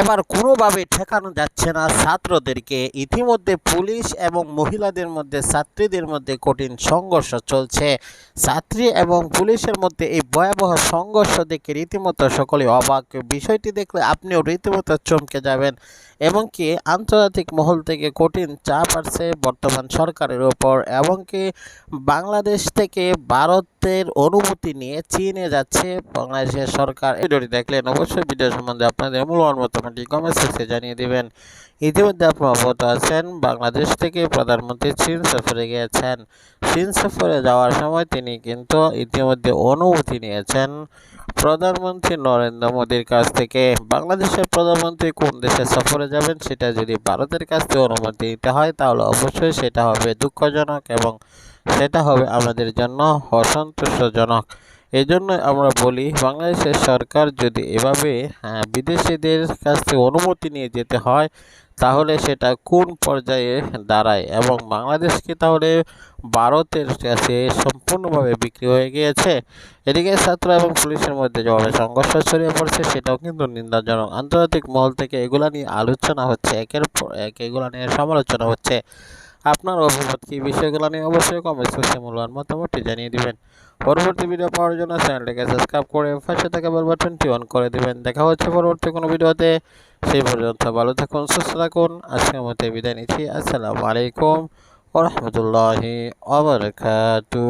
এবার কোনোভাবে ঠেকানো যাচ্ছে না ছাত্রদেরকে। ইতিমধ্যে পুলিশ এবং মহিলাদের মধ্যে, ছাত্রীদের মধ্যে কঠিন সংঘর্ষ চলছে। ছাত্রী এবং পুলিশের মধ্যে এই ভয়াবহ সংঘর্ষ দেখে রীতিমতো সকলে অবাক। বিষয়টি দেখলে আপনিও রীতিমতো চমকে যাবেন। এবং কি আন্তর্জাতিক মহল থেকে কঠিন চাপ আসছে বর্তমান সরকারের ওপর। এবং কি বাংলাদেশ থেকে ভারতের অনুমতি নিয়ে চীনে যাচ্ছে বাংলাদেশের সরকার। ভিডিওটি দেখলেন অবশ্যই ভিডিও সম্বন্ধে আপনাদের মূল্যবান মতামতটি কমেন্ট সেকশনে জানিয়ে দিবেন। ইতিমধ্যে আপনারা অবগত আছেন, বাংলাদেশ থেকে প্রধানমন্ত্রী চীন সফরে গিয়েছেন। চীন সফরে যাওয়ার সময় তিনি কিন্তু ইতিমধ্যে অনুমতি নিয়েছেন প্রধানমন্ত্রী নরেন্দ্র মোদীর কাছ থেকে। বাংলাদেশের প্রধানমন্ত্রী কোন দেশে সফরে যাবেন সেটা যদি ভারতের কাছ থেকে অনুমতি নিতে হয়, তাহলে অবশ্যই সেটা হবে দুঃখজনক এবং সেটা হবে আমাদের জন্য অসন্তোষজনক। এই জন্য আমরা বলি বাংলাদেশের সরকার যদি এভাবে হ্যাঁ, বিদেশিদের কাছ থেকে অনুমতি নিয়ে যেতে হয় তাহলে সেটা কোন পর্যায়ে দাঁড়ায়? এবং বাংলাদেশকে তাহলে ভারতের কাছে সম্পূর্ণভাবে বিক্রি হয়ে গিয়েছে? এদিকে ছাত্র এবং পুলিশের মধ্যে যেভাবে সংঘর্ষ ছড়িয়ে পড়ছে সেটাও কিন্তু নিন্দাজনক। আন্তর্জাতিক মহল থেকে এগুলা নিয়ে আলোচনা হচ্ছে একের পর এক এগুলা নিয়ে সমালোচনা হচ্ছে। আপনার অভিমত কি? বিষয়গুলো নিয়ে অবশ্যই কমেন্ট সেকশনে মূল্যবান মতামতটি জানিয়ে দিবেন। পরবর্তী ভিডিও পাওয়ার জন্য চ্যানেলটিকে সাবস্ক্রাইব করে পাশে থাকা বেল বাটনটি অন করে দিবেন। দেখা হচ্ছে পরবর্তী কোনো ভিডিওতে সেই পর্যন্ত ভালো থাকুন, সুস্থ থাকুন। আজকের মতো বিদায় নিচ্ছি। আসসালামু আলাইকুম ওরহমতুল্লাহি ওবরাকাতু